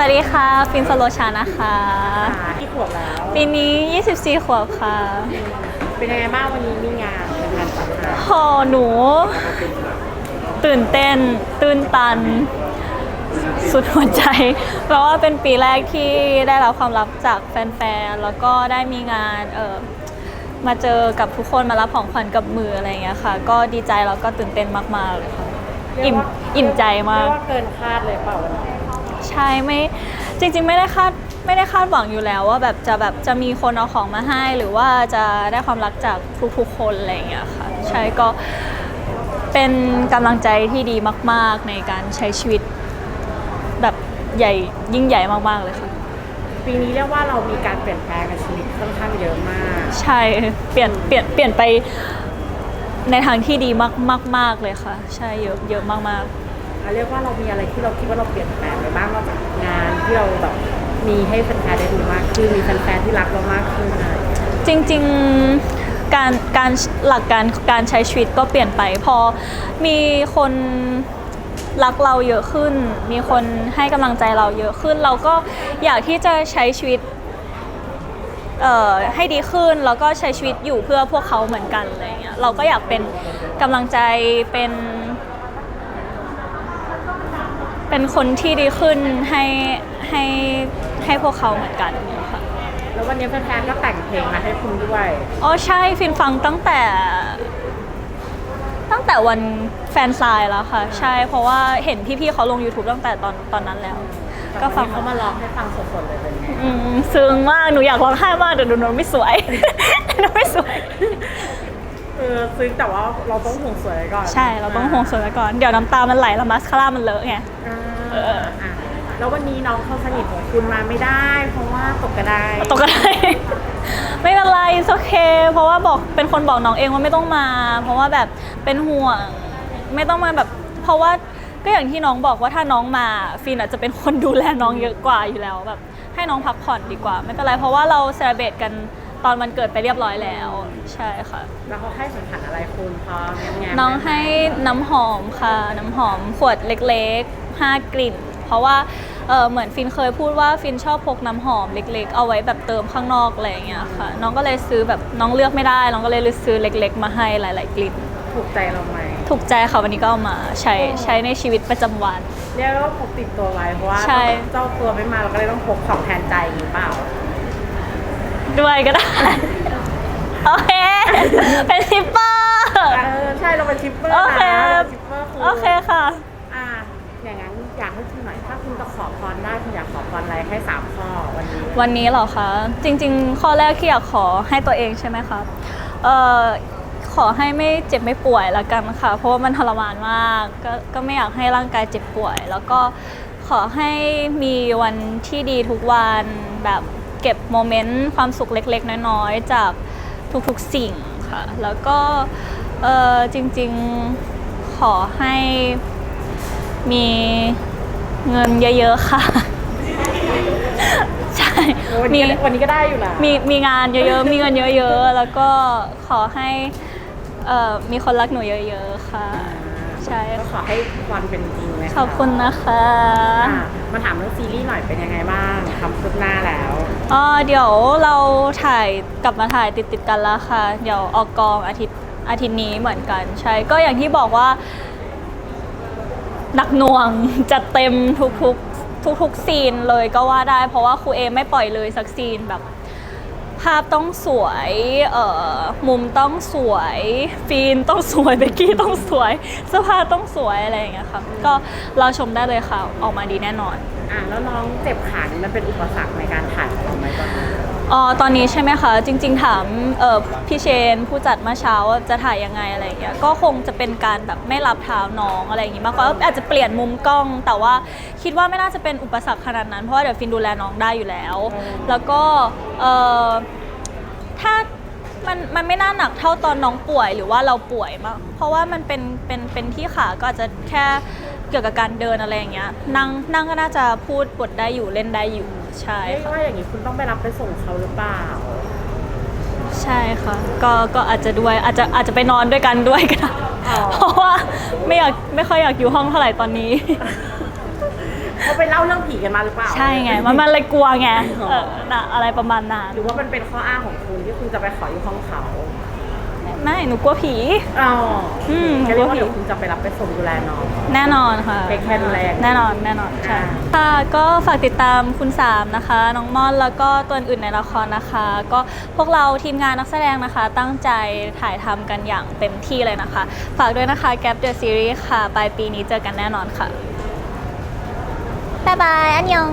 วัสดีค่ะ ฟิล์มสโลชานะคะค่ะที่ขวบแล้ว ปีนี้ 24 ขวบค่ะ เป็นยังไงบ้างวันนี้มีงานเป็นงานสัมภาษณ์โหหนู ตื่นเต้น ตื่นตัน สุดหัวใจ เพราะว่าเป็นปีแรกที่ได้รับความรับจากแฟนๆ แล้วก็ได้มีงานเออมาเจอกับทุกคนมารับของขวัญกับมืออะไรอย่างเงี้ยค่ะ ก็ดีใจแล้วก็ตื่นเต้นมากๆเลยค่ะ อิ่มอิ่มใจมาก เรียกว่าเกินคาดเลยเปล่าวันนี้ ใช่ไม่จริง ๆ ไม่ได้คาดไม่ได้คาดหวังอยู่แล้วว่าแบบจะแบบจะมีคนเอาของมาให้ หรือว่าจะได้ความรักจากทุกๆคนอะไรอย่างเงี้ยค่ะใช่ก็เป็นกำลังใจที่ดีมาก ๆ ในการใช้ชีวิตแบบใหญ่ยิ่งใหญ่มาก ๆ เลยค่ะ ปีนี้เรียกว่าเรามีการเปลี่ยนแปลงในชีวิตค่อนข้างเยอะมาก ใช่เปลี่ยนเปลี่ยนเปลี่ยนไปในทางที่ดีมากมากมากเลยค่ะ ใช่เยอะเยอะมากอะ เรียกว่าเรามีอะไรที่เราคิดว่าเราเปลี่ยนแปลงไปบ้างนอกจากงานที่เราแบบมีให้แฟนๆได้ดูมากขึ้นมีแฟนๆที่รักเรามากขึ้นอะไรอย่างเงี้ยจริงๆการการหลักการการใช้ชีวิตก็เปลี่ยนไปพอมีคนรักเราเยอะขึ้น มีคนให้กำลังใจเราเยอะขึ้น เราก็อยากที่จะใช้ชีวิตเอ่อให้ดีขึ้นแล้วก็ใช้ชีวิตอยู่เพื่อพวกเขาเหมือนกันอะไรเงี้ยเราก็อยากเป็นกำลังใจเป็น เป็นคนที่ดีขึ้นให้ให้ให้พวกเขาเหมือนกันค่ะแล้ววันนี้แฟนๆก็แต่งเพลงมาให้คุณด้วยอ๋อใช่ฟินฟังตั้งแต่ ตั้งแต่วันแฟนซายแล้วค่ะ ใช่เพราะว่าเห็นพี่ๆเขาลง YouTube ตั้งแต่ตอนตอนนั้นแล้ว ก็ฟังเขามาร้องให้ฟังสดๆเลยเป็นไงอืมซึ้งมากหนูอยากร้องไห้มากแต่หนูหนูไม่สวยหนูไม่สวย เออซึ้งแต่ว่าเราต้องห่วงสวยไว้ก่อนใช่เราต้องห่วงสวยไว้ก่อน เดี๋ยวน้ำตามันไหลแล้วมาสคาร่ามันเลอะไง อ่าเออ อะแล้ววันนี้น้องเขาสนิทของคุณมาไม่ได้ เพราะว่าตกกระไดตกกระไดไม่เป็นไรโอเค เพราะว่าบอกเป็นคนบอกน้องเองว่าไม่ต้องมา เพราะว่าแบบเป็นห่วงไม่ต้องมาแบบ เพราะว่าก็อย่างที่น้องบอกว่าถ้าน้องมาฟินอาจจะเป็นคนดูแลน้องเยอะกว่าอยู่แล้วแบบ ให้น้องพักผ่อนดีกว่า ไม่เป็นไรเพราะว่าเราเซเลบรตกัน ตอนวันเกิดไปเรียบร้อยแล้ว ใช่ค่ะ แล้วเขาให้สังขารอะไรคุณพอแง้มๆน้องให้น้ำหอมค่ะ น้ำหอมขวดเล็กๆ 5 กลิ่น เพราะว่าเออเหมือนฟินเคยพูดว่าฟินชอบพกน้ำหอมเล็กๆ เอาไว้แบบเติมข้างนอกอะไรอย่างเงี้ยค่ะ น้องก็เลยซื้อแบบน้องเลือกไม่ได้ น้องก็เลยซื้อเล็ก ๆ มาให้หลาย ๆ กลิ่น ถูกใจเราไหม ถูกใจค่ะวันนี้ก็เอามาใช้ใช้ในชีวิตประจำวัน เรียกว่าพกติดตัวไว้เพราะว่าใช่ เจ้าตัวไม่มาเราก็เลยต้องพกของแทนใจหรือเปล่า ด้วยก็ได้ โอเค เป็นซิปเปอร์ เออใช่เราเป็นชิปเปอร์โอเค นะเราเป็นชิปเปอร์ณโอเคค่ะ อะอย่างนั้นอยากให้คุณหน่อยถ้าคุณจะขอพรได้คุณอยากขอพรอะไรให้สามข้อวันนี้วันนี้เหรอคะ จริง ๆ ข้อแรกที่อยากขอให้ตัวเองใช่ไหมคะเอ่อขอให้ไม่เจ็บไม่ป่วยละกันค่ะ เพราะว่ามันทรมานมากก็ก็ไม่อยากให้ร่างกายเจ็บป่วย แล้วก็ขอให้มีวันที่ดีทุกวันแบบ เก็บโมเมนต์ความสุขเล็กๆ น้อยๆ จากทุกๆสิ่งค่ะ แล้วก็เอ่อจริงๆขอให้มีเงินเยอะๆค่ะ ใช่วันมีนี้วันนี้ก็ได้อยู่นะมีมีงานเยอะๆ มีเงินเยอะๆ แล้วก็ขอให้เอ่อมีคนรักหนูเยอะๆ ค่ะ ใช่ก็ขอให้ความเป็นจริงนะะขอบคุณนะคะอะมาถามเรื่องซีรีส์หน่อยเป็นยังไงบ้างทำคืบหน้าแล้ว อ๋อเดี๋ยวเราถ่ายกลับมาถ่ายติดติดกันแล้วค่ะ เดี๋ยวออกกองอาทิตย์อาทิตย์นี้เหมือนกัน ใช่ก็อย่างที่บอกว่าหนักหน่วงจะเต็มทุกๆทุกๆซีนเลยก็ว่าได้ เพราะว่าครูเอไม่ปล่อยเลยสักซีนแบบ ภาพต้องสวยเอ่อมุมต้องสวยฟีนต้องสวยเบกกี้ต้องสวยเสื้อผ้าต้องสวยอะไรอย่างเงี้ยค่ะก็เราชมได้เลยค่ะออกมาดีแน่นอน อะแล้วน้องเจ็บขานี่มันเป็นอุปสรรคในการถ่ายทำไหมตอนนี้ อ๋อตอนนี้ใช่ไหมคะ จริง ๆ ถามเอ่อพี่เชนผู้จัดเมื่อเช้าว่าจะถ่ายยังไงอะไรอย่างเงี้ยก็คงจะเป็นการแบบไม่รับเท้าน้องอะไรอย่างงี้มากกว่าอาจจะเปลี่ยนมุมกล้อง แต่ว่าคิดว่าไม่น่าจะเป็นอุปสรรคขนาดนั้นเพราะว่าเดี๋ยวฟินดูแลน้องได้อยู่แล้ว แล้วก็เอ่อถ้ามันมันไม่น่าหนักเท่าตอนน้องป่วยหรือว่าเราป่วยมากเพราะว่ามันเป็นเป็นเป็นที่ขาก็อาจจะแค่เกี่ยวกับการเดินอะไรอย่างเงี้ยนั่งนั่งก็น่าจะพูดบทได้อยู่เล่นได้อยู่ ใช่เรียกค่ะว่าอย่างนี้คุณต้องไปรับไปส่งเขาหรือเปล่า ใช่ค่ะ ก็ก็อาจจะด้วยอาจจะอาจจะไปนอนด้วยกันด้วยก็ได้อ๋อ เพราะว่าไม่อยากไม่ค่อยอยากอยู่ห้องเท่าไหร่ตอนนี้เเขาไปเล่าเรื่องผีกันมาหรือเปล่าใช่ไง มันมันเลยกลัวไงเออน่ะอะไรประมาณนั้นหรือว่ามันเป็นข้ออ้างของคุณที่คุณจะไปขออยู่ห้องเขาไม่หนูกลัวผี อ๋ออืมก็เรีย กว่าเดี๋ยวคุณจะไปรับไปส่งดูแลน้อง แน่นอนค่ะ เทคแคร์ดูแลอย่างดีแน่นอนแน่นอนใช่อ่า ค่ะ ก็ฝากติดตามคุณสามนะคะ น้องม่อนแล้วก็ตัวอื่นๆในละครนะคะ ก็พวกเราทีมงานนักแสดงนะคะ ตั้งใจถ่ายทำกันอย่างเต็มที่เลยนะคะ ฝากด้วยนะคะ Gap the Series ค่ะ ปลายปีนี้เจอกันแน่นอนค่ะ บ๊ายบาย อันยอง